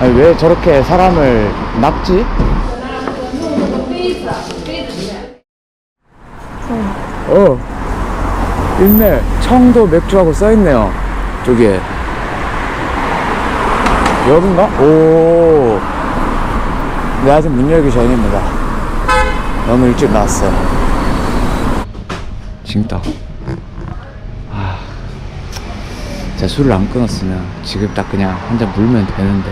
아니 왜 저렇게 사람을 낚지? 어 있네. 청도 맥주하고 써있네요. 저기에. 여긴가? 오. 근데 아직 문 열기 전입니다. 너무 일찍 나왔어요. 징따 아. 제가 술을 안 끊었으면 지금 딱 그냥 한 잔 물면 되는데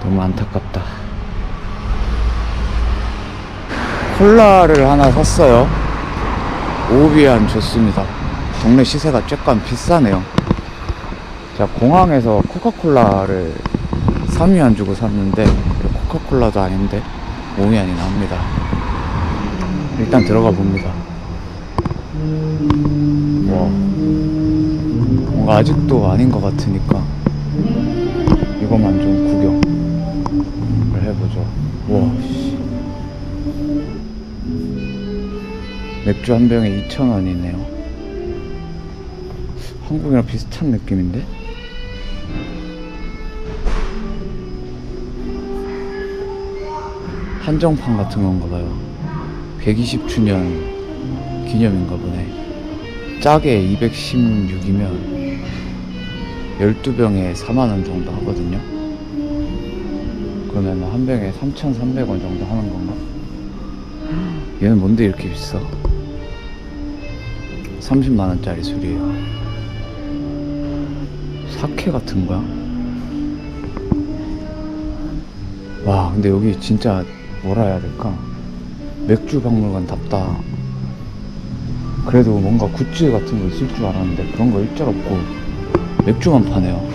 너무 안타깝다. 콜라를 하나 샀어요. 오비안 좋습니다. 동네 시세가 조금 비싸네요. 제가 공항에서 코카콜라를 3위안 주고 샀는데 코카콜라도 아닌데 5위안이 나옵니다. 일단 들어가 봅니다. 와 뭔가 아직도 아닌 것 같으니까 이것만 좀 해보죠. 와 씨. 맥주 한 병에 2,000원이네요. 한국이랑 비슷한 느낌인데? 한정판 같은 건가 봐요. 120주년 기념인가 보네. 짜게 216이면 12병에 4만원 정도 하거든요 그러면 한 병에 3,300원 정도 하는 건가? 얘는 뭔데 이렇게 비싸? 30만원짜리 술이에요 사케 같은 거야? 와 근데 여기 진짜 뭐라 해야 될까 맥주 박물관 답다 그래도 뭔가 굿즈 같은 거 있을 줄 알았는데 그런 거 일절 없고 맥주만 파네요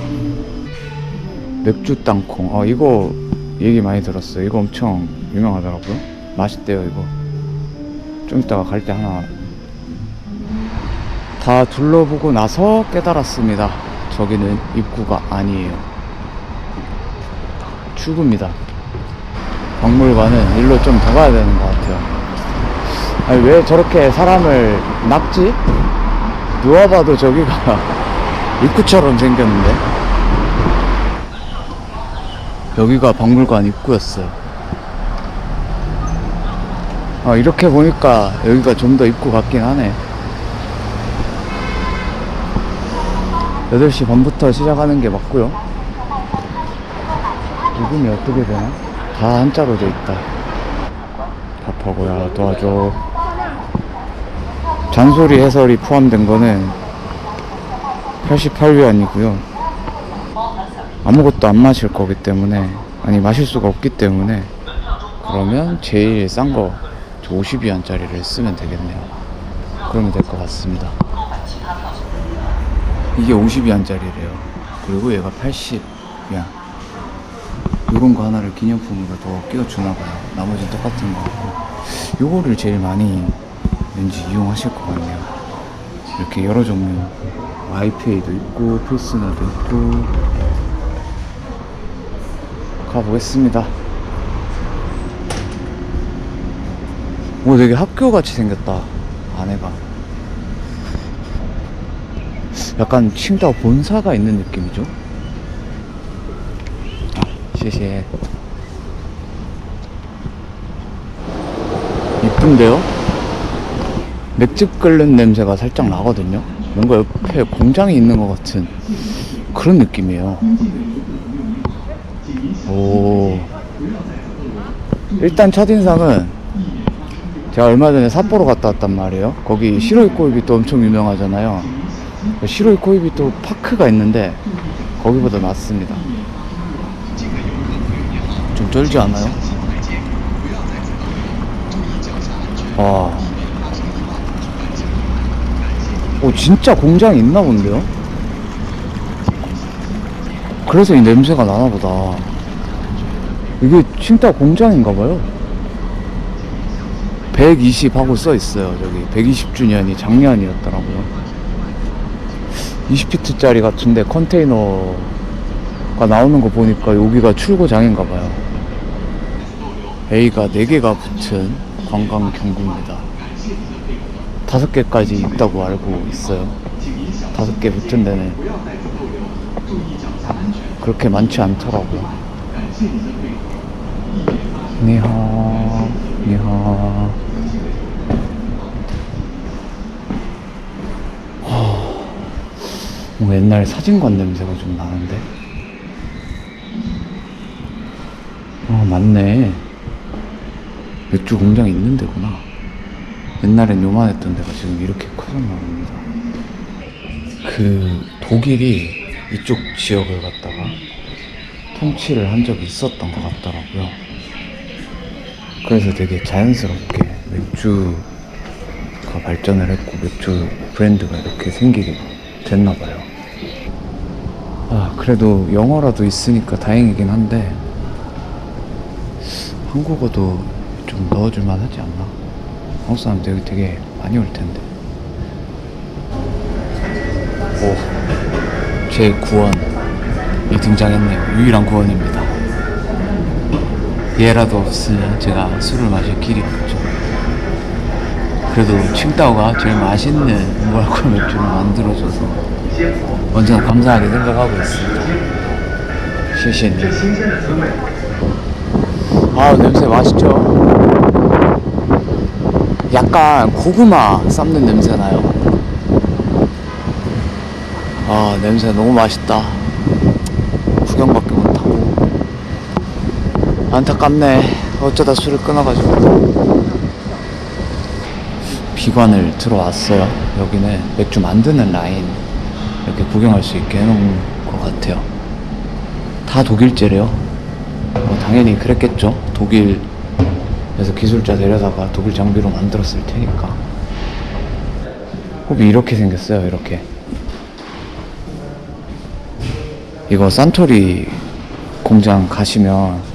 맥주 땅콩 아 이거 얘기 많이 들었어요 이거 엄청 유명하더라고요 맛있대요 이거 좀 이따가 갈 때 하나 다 둘러보고 나서 깨달았습니다 저기는 입구가 아니에요 출구입니다 박물관은 일로 좀 더 가야 되는 것 같아요. 아니, 왜 저렇게 사람을 낚지? 누가 봐도 저기가 입구처럼 생겼는데? 여기가 박물관 입구였어요. 아, 이렇게 보니까 여기가 좀 더 입구 같긴 하네. 8시 반부터 시작하는 게 맞고요. 이름이 어떻게 되나? 다 한자로 돼 있다. 밥하고야 도와줘. 잔소리 해설이 포함된 거는 88위안이고요. 아무것도 안 마실 거기 때문에 아니 마실 수가 없기 때문에 그러면 제일 싼 거 50위안짜리를 쓰면 되겠네요. 그러면 될 것 같습니다. 이게 50위안짜리래요. 그리고 얘가 80위안. 요런 거 하나를 기념품으로 더 끼워 주나 봐요. 나머지는 똑같은 거 같고. 요거를 제일 많이 왠지 이용하실 것 같네요. 이렇게 여러 종류. 와이페이도 있고, 필스너도 있고. 가보겠습니다. 오, 되게 학교 같이 생겼다. 안에가. 약간 칭다오 본사가 있는 느낌이죠? 谢谢. 이쁜데요? 맥집 끓는 냄새가 살짝 나거든요. 뭔가 옆에 공장이 있는 것 같은 그런 느낌이에요. 오. 일단 첫인상은 제가 얼마 전에 삿포로 갔다 왔단 말이에요. 거기 시로이 코이비또 엄청 유명하잖아요. 시로이 코이비또 파크가 있는데 거기보다 낫습니다. 좀 쩔지 않아요? 와. 오, 진짜 공장이 있나 본데요? 그래서 이 냄새가 나나 보다. 이게 진짜 공장인가 봐요. 120 하고 써 있어요. 저기 120주년이 작년이었더라고요. 20피트짜리 같은데 컨테이너가 나오는 거 보니까 여기가 출고장인가 봐요. A가 4개가 붙은 관광 경구입니다. 5개까지 있다고 알고 있어요. 5개 붙은 데는 그렇게 많지 않더라고. 니하, 니하. 뭔가 옛날 사진관 냄새가 좀 나는데? 어, 맞네. 맥주 공장이 있는 데구나. 옛날엔 요만했던 데가 지금 이렇게 커졌나 봅니다. 그, 독일이 이쪽 지역을 갖다가 통치를 한 적이 있었던 것 같더라고요. 그래서 되게 자연스럽게 맥주가 발전을 했고, 맥주 브랜드가 이렇게 생기게 됐나 봐요. 아, 그래도 영어라도 있으니까 다행이긴 한데, 한국어도 좀 넣어줄만 하지 않나? 한국 사람들 되게 많이 올 텐데. 오, 제 구원 이 등장했네요. 유일한 구원입니다. 얘라도 없으면 제가 술을 마실 길이 없죠. 그래도 칭따오가 제일 맛있는 무알콜 맥주를 만들어줘서 언제나 감사하게 생각하고 있습니다. 시시님. 아 냄새 맛있죠? 약간 고구마 삶는 냄새 나요. 아 냄새 너무 맛있다. 구경밖에 못하고 안타깝네. 어쩌다 술을 끊어가지고 비관을 들어왔어요. 여기는 맥주 만드는 라인 이렇게 구경할 수 있게 해놓은 것 같아요. 다 독일제래요. 뭐 당연히 그랬겠죠. 독일에서 기술자 데려다가 독일 장비로 만들었을 테니까. 호비 이렇게 생겼어요. 이렇게. 이거 산토리 공장 가시면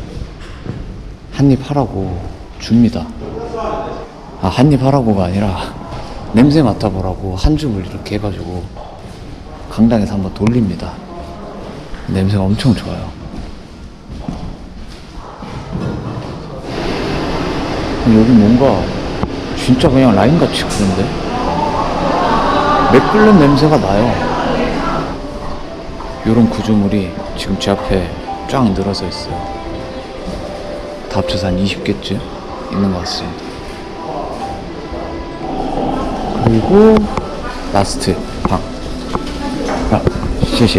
한입 하라고 줍니다. 아, 한입 하라고가 아니라 냄새 맡아보라고 한 줌을 이렇게 해가지고 강당에서 한번 돌립니다. 냄새가 엄청 좋아요. 여기 뭔가 진짜 그냥 라인같이 그런데? 맥 끓는 냄새가 나요. 요런 구조물이 지금 제 앞에 쫙 늘어서 있어요. 다 합쳐서 한 20개쯤 있는 것 같습니다. 그리고 라스트 방. 아, 시시.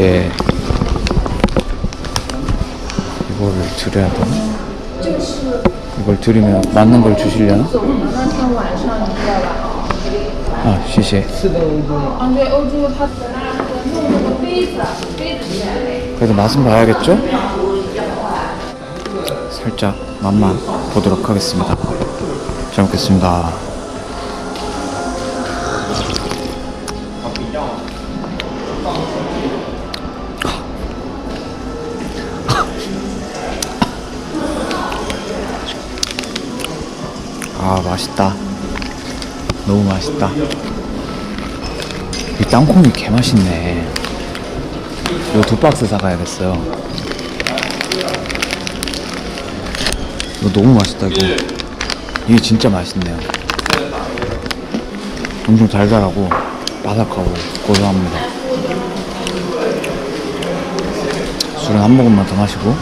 이거를 드려야 되나? 이걸 드리면 맞는 걸 주시려나? 아, 시시. 그래도 맛은 봐야겠죠? 살짝 맛만 보도록 하겠습니다. 잘 먹겠습니다. 아, 맛있다. 너무 맛있다. 이 땅콩이 개 맛있네. 이거 두 박스 사가야겠어요. 이거 너무 맛있다, 이거. 이게 진짜 맛있네요. 엄청 달달하고, 바삭하고, 고소합니다. 술은 한 모금만 더 마시고.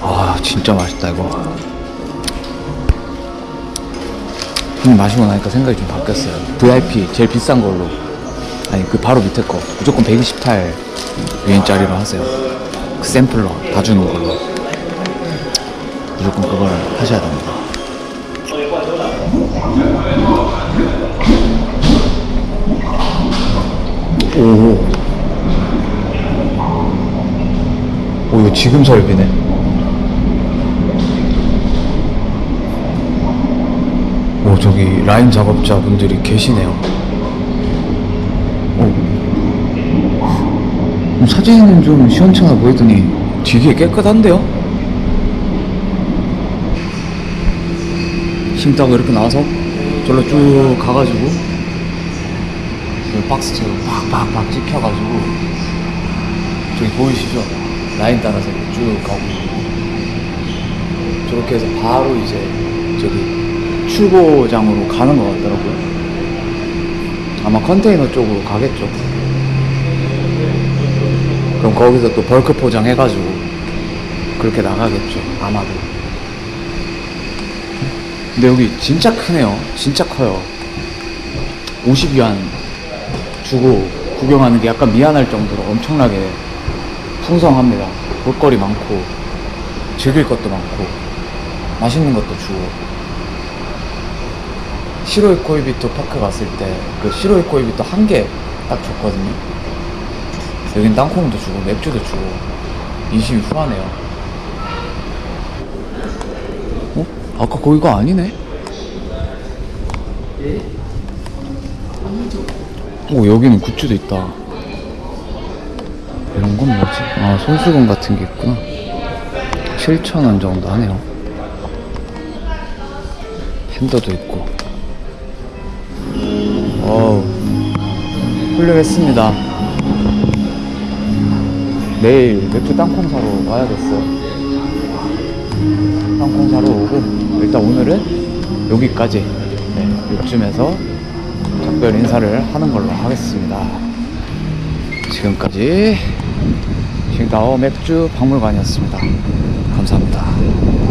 아, 진짜 맛있다, 이거. 음, 마시고 나니까 생각이 좀 바뀌었어요. VIP, 제일 비싼 걸로. 아니 그 바로 밑에 거 무조건 120탈 유엔짜리로 하세요 그 샘플러 다 주는 걸로 무조건 그걸 하셔야 됩니다 오. 오 이거 지금 설비네 오 저기 라인 작업자분들이 계시네요 어. 음, 사진은 좀 시원찮아 보이더니 되게 깨끗한데요? 힘 따고 이렇게 나와서 절로 쭉 가가지고 그 박스처럼 팍팍팍 찍혀가지고 저기 보이시죠? 라인 따라서 쭉 가고 저렇게 해서 바로 이제 저기 출고장으로 가는 것 같더라고요. 아마 컨테이너 쪽으로 가겠죠. 그럼 거기서 또 벌크 포장해가지고 그렇게 나가겠죠 아마도 근데 여기 진짜 크네요. 진짜 커요. 50위안 주고 구경하는 게 약간 미안할 정도로 엄청나게 풍성합니다. 볼거리 많고 즐길 것도 많고 맛있는 것도 주고. 시로이 코이비토 파크 갔을 때 그 시로이 코이비토 한 개 딱 줬거든요. 여긴 땅콩도 주고 맥주도 주고 인심이 후하네요 어? 아까 거기가 아니네? 오 여기는 굿즈도 있다. 이런 건 뭐지? 아 손수건 같은 게 있구나. 7,000원 정도 하네요. 팬더도 있고. 어우 훌륭했습니다. 내일 맥주 땅콩 사러 와야겠어 사러 오고 일단 오늘은 여기까지 네, 요쯤에서 작별 인사를 하는 걸로 하겠습니다. 지금까지 싱다오 맥주 박물관이었습니다. 감사합니다